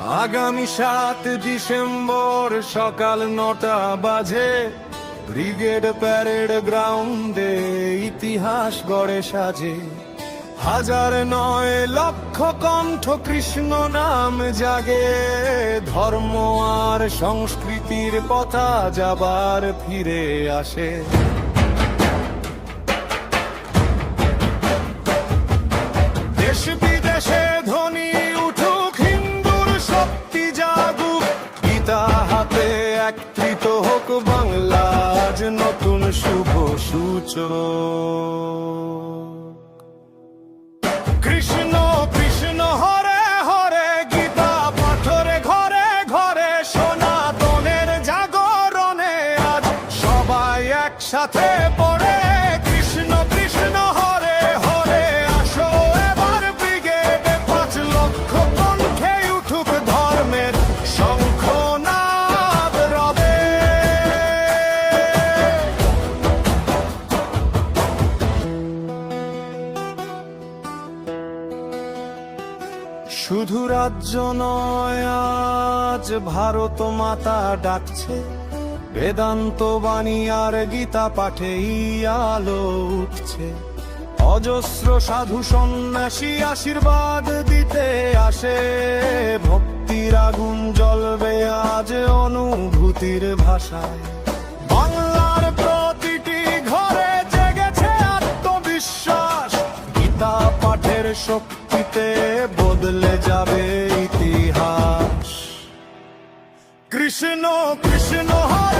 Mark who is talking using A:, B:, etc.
A: আগামী সাত ডিসেম্বর সকাল নটা বাজে। ব্রিগেড প্যারেড গ্রাউন্ডে ইতিহাস গড়ে সাজে। হাজার নয় লক্ষ কণ্ঠ কৃষ্ণ নাম জাগে। ধর্ম আর সংস্কৃতির পথা যাবার ফিরে আসে। কৃষ্ণ কৃষ্ণ হরে হরে গীতা পাঠরে ঘরে ঘরে সনাতনের জাগরণে আজ সবাই একসাথে পড়ে। শুধু রাজ্য নয়, আজ ভারত মাতা ডাকছে। বেদান্ত বাণী আর গীতা পাঠেই আলো উঠছে। অজস্র সাধু সন্ন্যাসী আশীর্বাদ দিতে আসে। ভক্তির আগুন জ্বলবে আজ অনুভূতির ভাষায়। বাংলার প্রতিটি ঘরে জেগেছে আত্মবিশ্বাস। গীতা পাঠের শক্তিতে বদলে যাবে ইতিহাস। কৃষ্ণ কৃষ্ণ হরে